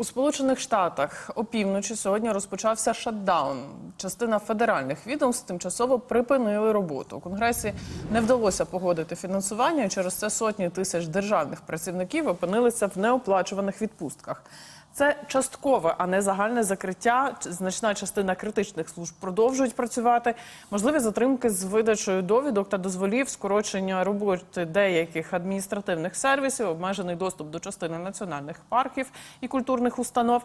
У Сполучених Штатах опівночі сьогодні розпочався шатдаун. Частина федеральних відомств тимчасово припинили роботу. У конгресі не вдалося погодити фінансування. і Через це сотні тисяч державних працівників опинилися в неоплачуваних відпустках. Це часткове, а не загальне закриття. Значна частина критичних служб продовжують працювати. Можливі затримки з видачею довідок та дозволів, скорочення роботи деяких адміністративних сервісів, обмежений доступ до частини національних парків і культурних установ.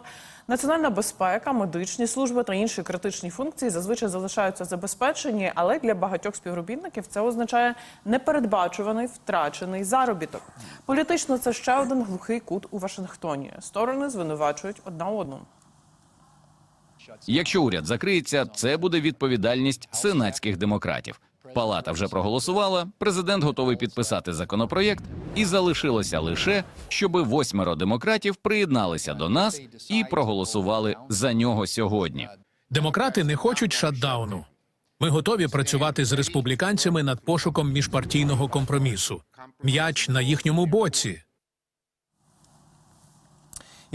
Національна безпека, медичні служби та інші критичні функції зазвичай залишаються забезпечені, але для багатьох співробітників це означає непередбачуваний втрачений заробіток. Політично це ще один глухий кут у Вашингтоні. Сторони звинувачують одна одну. Якщо уряд закриється, це буде відповідальність сенатських демократів. Палата вже проголосувала. Президент готовий підписати законопроєкт, і залишилося лише, щоби восьмеро демократів приєдналися до нас і проголосували за нього сьогодні. Демократи не хочуть шатдауну. Ми готові працювати з республіканцями над пошуком міжпартійного компромісу. М'яч на їхньому боці.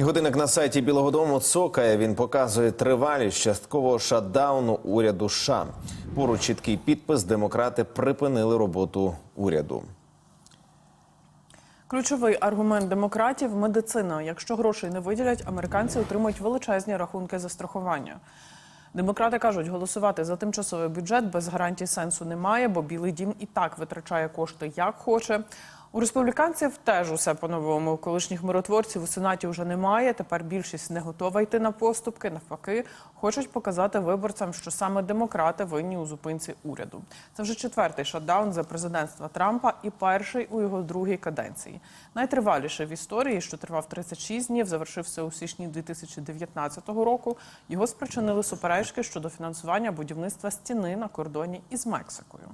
Годинник на сайті Білого Дому цокає. Він показує тривалість часткового шатдауну уряду США. Поруч чіткий підпис. Демократи припинили роботу уряду. Ключовий аргумент демократів медицина. Якщо грошей не виділять, американці отримують величезні рахунки за страхування. Демократи кажуть, голосувати за тимчасовий бюджет без гарантій сенсу немає, бо Білий дім і так витрачає кошти як хоче. У республіканців теж усе по-новому. Колишніх миротворців у сенаті вже немає. Тепер більшість не готова йти на поступки. Навпаки, хочуть показати виборцям, що саме демократи винні у зупинці уряду. Це вже четвертий шатдаун за президентства Трампа і перший у його другій каденції. Найтриваліший в історії, що тривав 36 днів, завершився у січні 2019 року. Його спричинили суперечки щодо фінансування будівництва стіни на кордоні із Мексикою.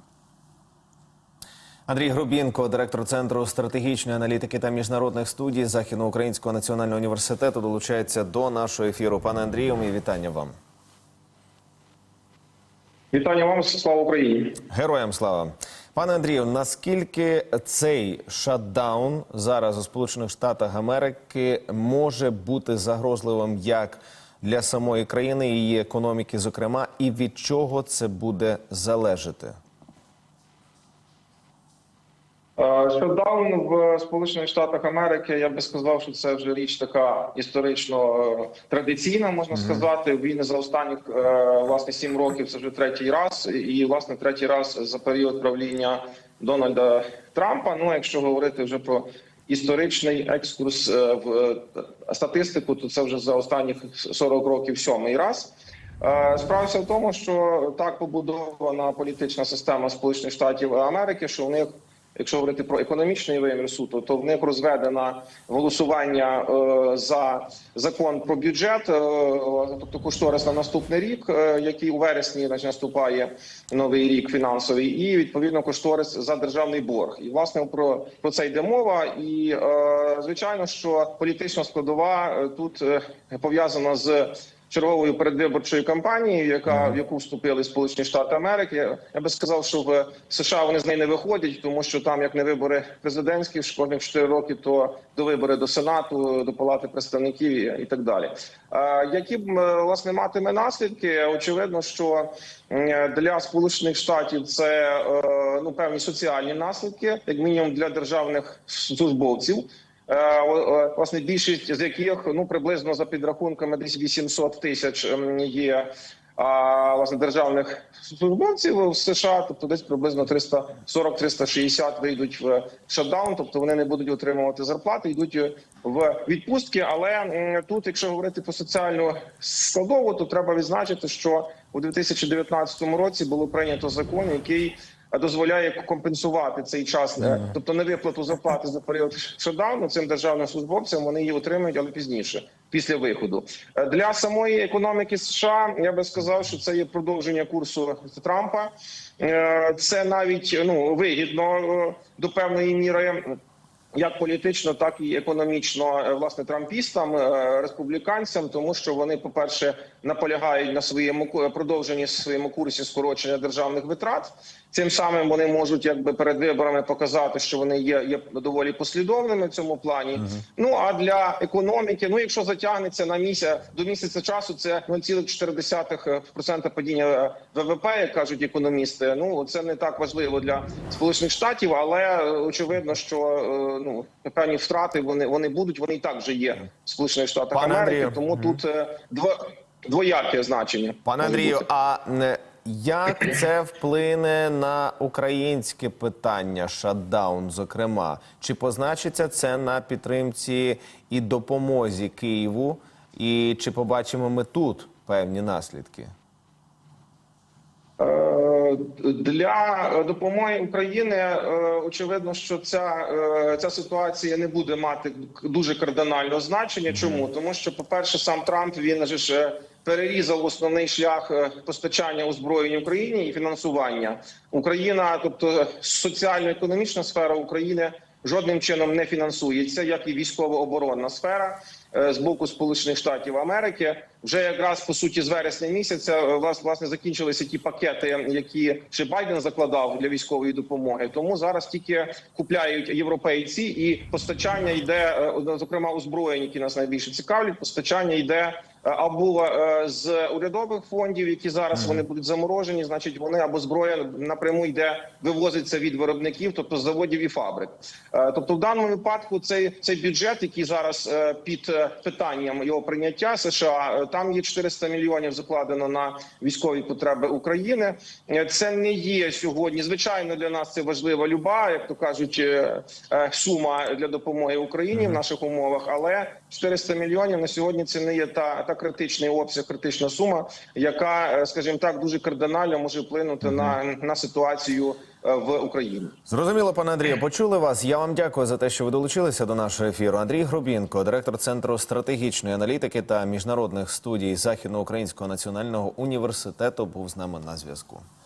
Андрій Грубінко, директор центру стратегічної аналітики та міжнародних студій Західноукраїнського національного університету, долучається до нашого ефіру. Пане Андрію, мої вітання вам. Вітання вам, слава Україні. Героям слава. Пане Андрію, наскільки цей шатдаун зараз у Сполучених Штатах Америки може бути загрозливим як для самої країни, її економіки, зокрема, і від чого це буде залежати? Шатдаун в Сполучених Штатах Америки. Я би сказав, що це вже річ така історично е, традиційна, можна сказати. Він за останніх е, власне сім років. Це вже третій раз, і власне третій раз за період правління Дональда Трампа. Ну, якщо говорити вже про історичний екскурс е, в статистику, то це вже за останніх 40 років сьомий раз. Е, Справа вся в тому, що так побудована політична система Сполучених Штатів Америки, що в них, якщо говорити про економічний вимір суто, то в них розведено голосування е, за закон про бюджет, е, тобто кошторис на наступний рік, е, який у вересні значить, наступає новий рік фінансовий, і відповідно кошторис за державний борг. І власне про, про це йде мова. І звичайно, що політична складова тут пов'язана з черговою передвиборчою кампанією, яка в яку вступили Сполучені Штати Америки. Я, би сказав, що в США вони з неї не виходять, тому що там, як не вибори президентські, кожних 4 роки, то до вибори до Сенату, до Палати представників і, так далі. Які б власне матиме наслідки? Очевидно, що для Сполучених Штатів це е, ну певні соціальні наслідки, як мінімум для державних службовців. Е, власне більшість з яких ну приблизно за підрахунками десь 800 тисяч ем, є власне державних службовців в США, тобто десь приблизно 340-360 вийдуть в шатдаун, тобто вони не будуть отримувати зарплати, йдуть в відпустки. Але тут, якщо говорити про соціальну складову, то треба відзначити, що у 2019 році було прийнято закон, який дозволяє компенсувати цей час, е, тобто не виплату зарплати за період шатдауну цим державним службовцям. Вони її отримують, але пізніше, після виходу Е, для самої економіки США. Я би сказав, що це є продовження курсу Трампа. Е, Це навіть ну вигідно до певної міри як політично, так і економічно власне трампістам, республіканцям, тому що вони, по перше, наполягають на своєму продовженні своєму курсі скорочення державних витрат, Цим самим вони можуть якби перед виборами показати, що вони є, є доволі послідовними в цьому плані. Ну а для економіки, ну якщо затягнеться на місяць до місяця часу, це 0,4% падіння е, ВВП, як кажуть економісти. Ну це не так важливо для сполучених штатів, але е, очевидно, що е, ну певні втрати вони вони будуть. Вони і так вже є в сполучених штатах Пане Америки. Андрію. Тому тут е, дво, двояке значення. Пане Андрію, бути. а як це вплине на українське питання шатдаун? Зокрема, чи позначиться це на підтримці і допомозі Києву? І чи побачимо ми тут певні наслідки? Е, Для допомоги України е, очевидно, що ця, е, ця ситуація не буде мати дуже кардинального значення. Чому тому, що, по перше, сам Трамп він же ж перерізав основний шлях е, постачання озброєнь Україні і фінансування Україна, тобто соціально-економічна сфера України. Жодним чином не фінансується, як і військово-оборонна сфера е, з боку Сполучених Штатів Америки. Вже якраз по суті з вересня місяця е, власне закінчилися ті пакети, які ще Байден закладав для військової допомоги. Тому зараз тільки купляють європейці, і постачання йде е, зокрема озброєнь, які нас найбільше цікавлять. Постачання йде е, або е, з урядових фондів, які зараз вони будуть заморожені. Значить, вони або зброя напряму йде, вивозиться від виробників, тобто з заводів і фабрик. Е, Тобто, в даному випадку цей цей бюджет, який зараз е, під е, питанням його прийняття США, е, там є 400 мільйонів закладено на військові потреби України. Е, Це не є сьогодні. Звичайно, для нас це важлива люба, як то кажуть, е, е, сума для допомоги Україні в наших умовах. Але 400 мільйонів на сьогодні це не є та, та критичний обсяг, критична сума, яка, е, скажімо так, дуже кардинально може вплинути на, на ситуацію е, в Україні. Зрозуміло, пане Андрію, почули вас. Я вам дякую за те, що ви долучилися до нашого ефіру. Андрій Грубінко, директор центру стратегічної аналітики та міжнародних студій Західноукраїнського національного університету, був з нами на зв'язку.